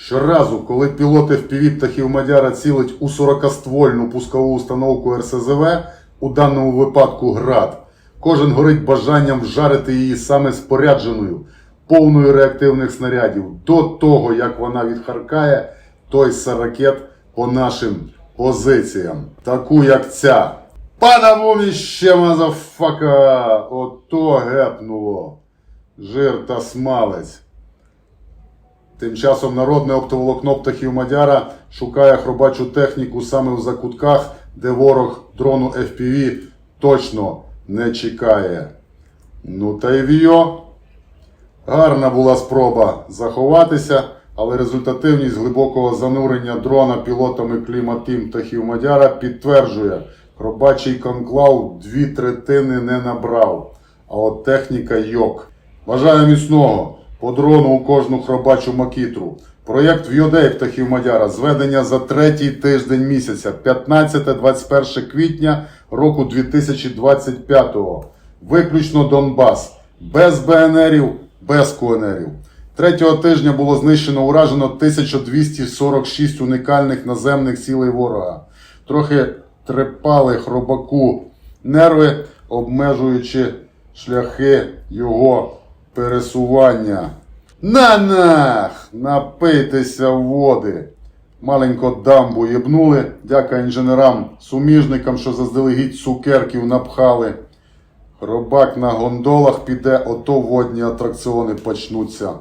Щоразу, коли пілот FPV птахів Мадяра цілить у 40-ствольну пускову установку РСЗВ, у даному випадку ГРАД, кожен горить бажанням вжарити її саме спорядженою, повною реактивних снарядів, до того, як вона відхаркає той з ракет по нашим позиціям. Таку як ця. Падамом іще мазафака! Ото гепнуло. Жир та смалець. Тим часом народне оптоволокно птахів Мадяра шукає хробачу техніку саме в закутках, де ворог дрону FPV точно не чекає. Ну та й віо. Гарна була спроба заховатися, але результативність глибокого занурення дрона пілотами кліматим птахів Мадяра підтверджує, хробачий конклав дві третини не набрав, а от техніка йок. Бажаю міцного! По дрону у кожну хробачу макітру. Проєкт В'юдей птахів Мадяра. Зведення за третій тиждень місяця, 15-21 квітня року 2025-го. Виключно Донбас. Без БНРів, без КНРів. Третього тижня було знищено уражено 1246 уникальних наземних цілей ворога. Трохи трепали хробаку нерви, обмежуючи шляхи його пересування. На нах! Напийтеся води! Маленько дамбу єбнули, дяка інженерам-суміжникам, що заздалегідь цукерків напхали. Хробак на гондолах піде, ото водні атракціони почнуться.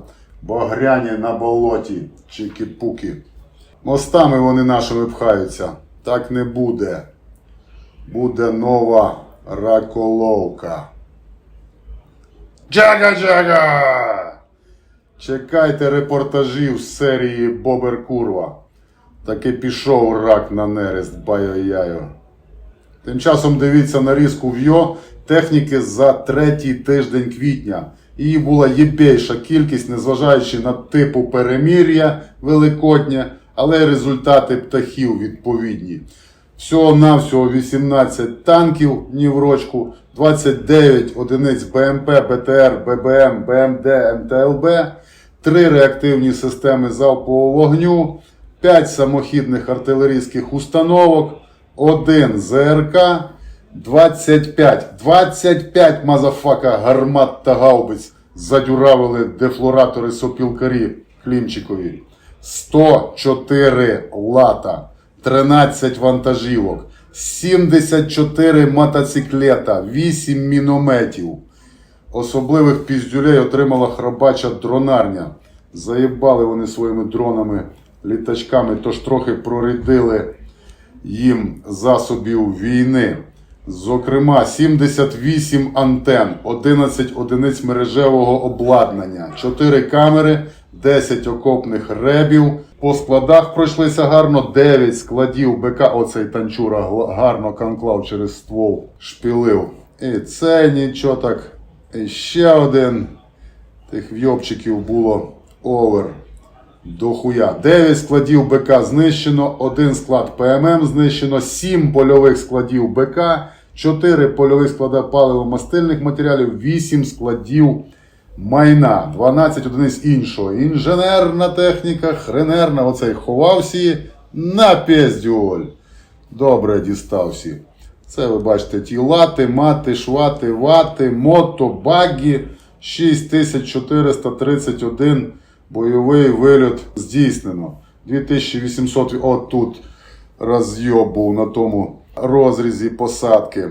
Багряні на болоті, чики-пуки. Мостами вони нашими пхаються. Так не буде. Буде нова раколовка. Джага-джага! Чекайте репортажів з серії Бобер Курва. Таки пішов рак на нерест баю-яю. Тим часом дивіться нарізку в'йо техніки за третій тиждень квітня. Її була єбейша кількість, незважаючи на типу перемір'я великоднє, але результати птахів відповідні. Всього-навсього 18 танків ні в рочку, 29 одиниць БМП, БТР, ББМ, БМД, МТЛБ, 3 реактивні системи залпового вогню, 5 самохідних артилерійських установок, 1 ЗРК, 25, 25 мазафака гармат та гаубиць задюравили дефлоратори сопілкарі Клімчикові. 104 лата, 13 вантажівок, 74 мотоциклета, 8 мінометів. Особливих піздюлей отримала храбача дронарня. Заїбали вони своїми дронами, літачками, тож трохи прорядили їм засобів війни. Зокрема, 78 антен, 11 одиниць мережевого обладнання, 4 камери, 10 окопних ребів. По складах пройшлися гарно 9 складів БК. Оцей танчура гарно конклав через ствол шпілив. І це нічого так. І ще один. Тих вйобчиків було овер. Дохуя. 9 складів БК знищено, 1 склад ПММ знищено, 7 польових складів БК, 4 польових склади паливо-мастильних матеріалів, 8 складів майна, 12 одиниць іншого. Інженерна техніка, хренерна, оцей ховався на піздюль. Добре дістався. Це ви бачите ті лати, мати, швати, вати, мото, багі. 6431 бойовий вильот здійснено. 2800 отут розйоб був на тому розрізі посадки.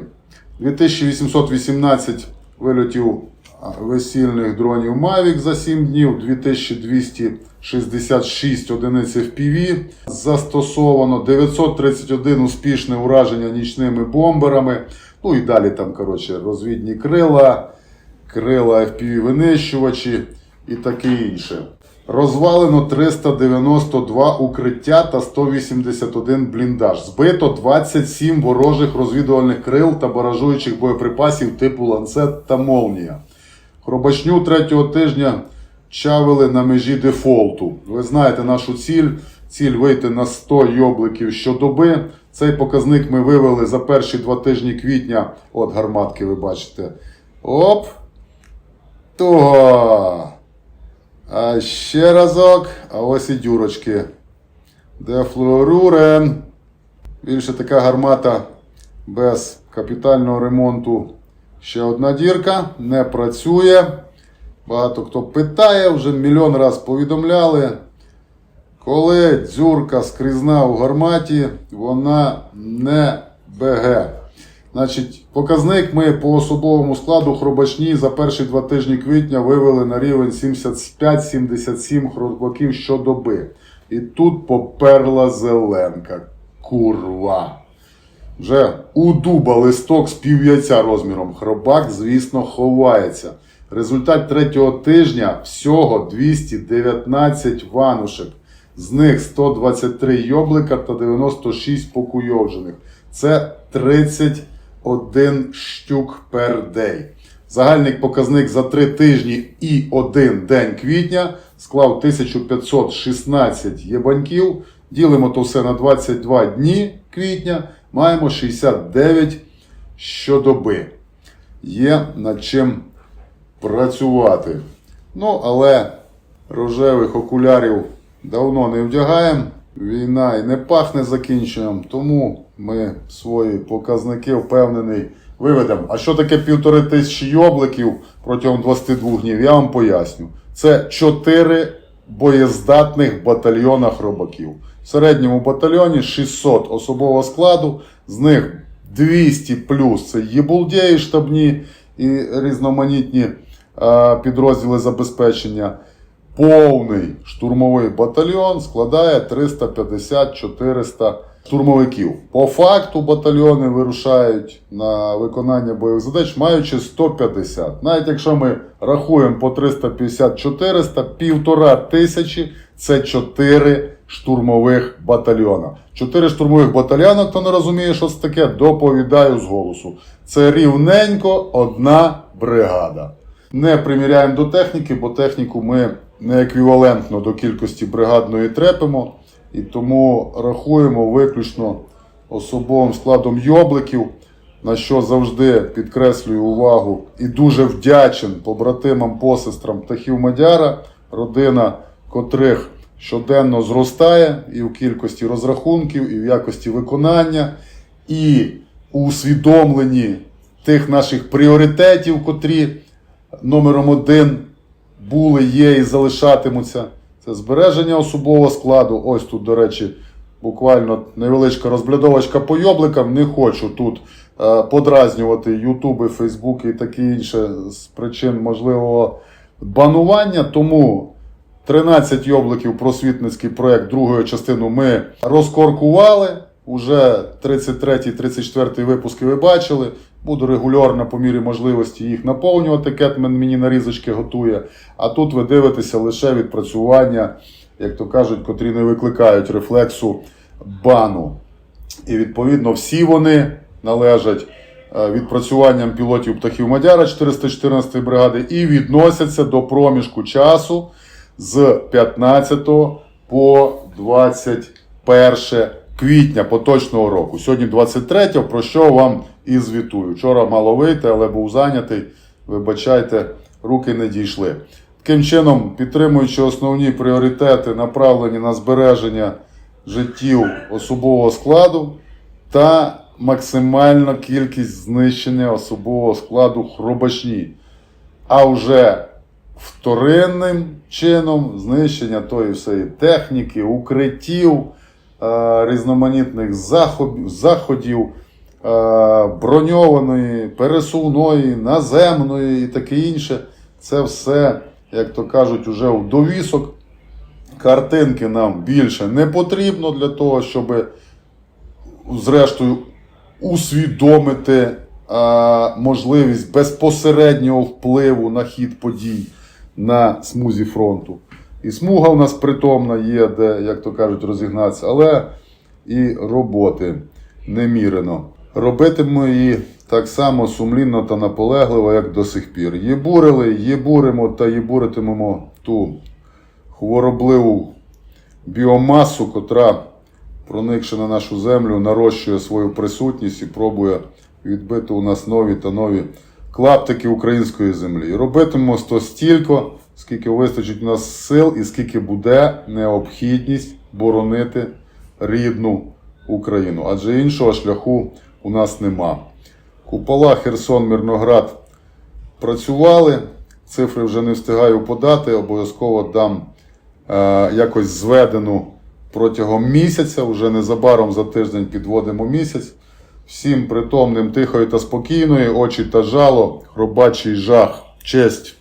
2818 вильотів весільних дронів Mavic за 7 днів, 2266 одиниць FPV застосовано, 931 успішне ураження нічними бомберами. Ну і далі там, коротше, розвідні крила, крила FPV винищувачі і таке інше. Розвалено 392 укриття та 181 бліндаж. Збито 27 ворожих розвідувальних крил та баражуючих боєприпасів типу ланцет та молнія. Хробачню третього тижня чавили на межі дефолту. Ви знаєте нашу ціль. Ціль вийти на 100 йобликів щодоби. Цей показник ми вивели за перші два тижні квітня. От гарматки ви бачите. Оп! Того! А ще разок, а ось і дюрочки. Дефлорурен. Більше така гармата без капітального ремонту. Ще одна дірка, не працює. Багато хто питає, вже мільйон раз повідомляли. Коли дзюрка скрізна у гарматі, вона не БГ. Значить, показник ми по особовому складу хробачні за перші два тижні квітня вивели на рівень 75-77 хробаків щодоби. І тут поперла зеленка. Курва. Вже у дуба листок з пів'яйця розміром. Хробак, звісно, ховається. Результат третього тижня всього 219 ванушек. З них 123 йоблика та 96 покуйовджених. Це 31 штук пер день. Загальний показник за 3 тижні і 1 день квітня склав 1516 єбаньків. Ділимо то все на 22 дні квітня. Маємо 69 щодоби. Є над чим працювати. Ну, але рожевих окулярів давно не вдягаємо. Війна і не пахне закінченням, тому ми свої показники впевнений виведемо. А що таке півтори тисячі йобликів протягом 22 днів? Я вам поясню. Це 4 боєздатних батальйонах робаків. В середньому батальйоні 600 особового складу, з них 200 плюс це єбулдєї штабні і різноманітні е, підрозділи забезпечення. Повний штурмовий батальйон складає 350-400 штурмовиків. По факту батальйони вирушають на виконання бойових задач, маючи 150. Навіть якщо ми рахуємо по 350-400, півтора тисячі це 4 штурмових батальйона. 4 штурмових батальйона, хто не розуміє, що це таке, доповідаю з голосу. Це рівненько одна бригада. Не приміряємо до техніки, бо техніку ми не еквівалентно до кількості бригадної трепимо. І тому рахуємо виключно особовим складом йобликів, на що завжди підкреслюю увагу і дуже вдячен побратимам, посестрам птахів Мадяра, родина котрих щоденно зростає і в кількості розрахунків, і в якості виконання, і у усвідомленні тих наших пріоритетів, котрі номером один були, є і залишатимуться. Це збереження особового складу. Ось тут, до речі, буквально невеличка розблядовочка по йобликам. Не хочу тут е, подразнювати Ютуби, Фейсбуки і таке інше з причин можливого банування. Тому 13 йобликів просвітницький проект другої частину ми розкоркували. Уже 33-34 випуски ви бачили. Буду регулярно по мірі можливості їх наповнювати. Кетмен мені нарізочки готує. А тут ви дивитеся лише відпрацювання, як то кажуть, котрі не викликають рефлексу бану. І відповідно всі вони належать е, відпрацюванням пілотів птахів Мадяра 414 бригади і відносяться до проміжку часу з 15 по 21 квітня поточного року. Сьогодні 23, про що вам і звітую. Вчора мало вийти, але був зайнятий. Вибачайте, руки не дійшли. Таким чином, підтримуючи основні пріоритети, направлені на збереження життів особового складу та максимальна кількість знищення особового складу хробачні. А вже вторинним чином знищення тої всієї техніки, укриттів, різноманітних заходів, е, броньованої, пересувної, наземної і таке інше. Це все, як то кажуть, уже в довісок. Картинки нам більше не потрібно для того, щоб зрештою усвідомити а, можливість безпосереднього впливу на хід подій на смузі фронту. І смуга у нас притомна є, де, як то кажуть, розігнатися, але і роботи немірено. Робитимемо її так само сумлінно та наполегливо, як до сих пір. Єбурили, єбуримо та єбуритимемо ту хворобливу біомасу, котра, проникши на нашу землю, нарощує свою присутність і пробує відбити у нас нові та нові клаптики української землі. І робитимемо то стільки, скільки вистачить у нас сил і скільки буде необхідність боронити рідну Україну. Адже іншого шляху у нас нема. Купола Херсон, Мирноград працювали. Цифри вже не встигаю подати. Обов'язково дам е, якось зведену протягом місяця. Вже незабаром за тиждень підводимо місяць. Всім притомним, тихої та спокійної, очі та жало, хробачий жах, честь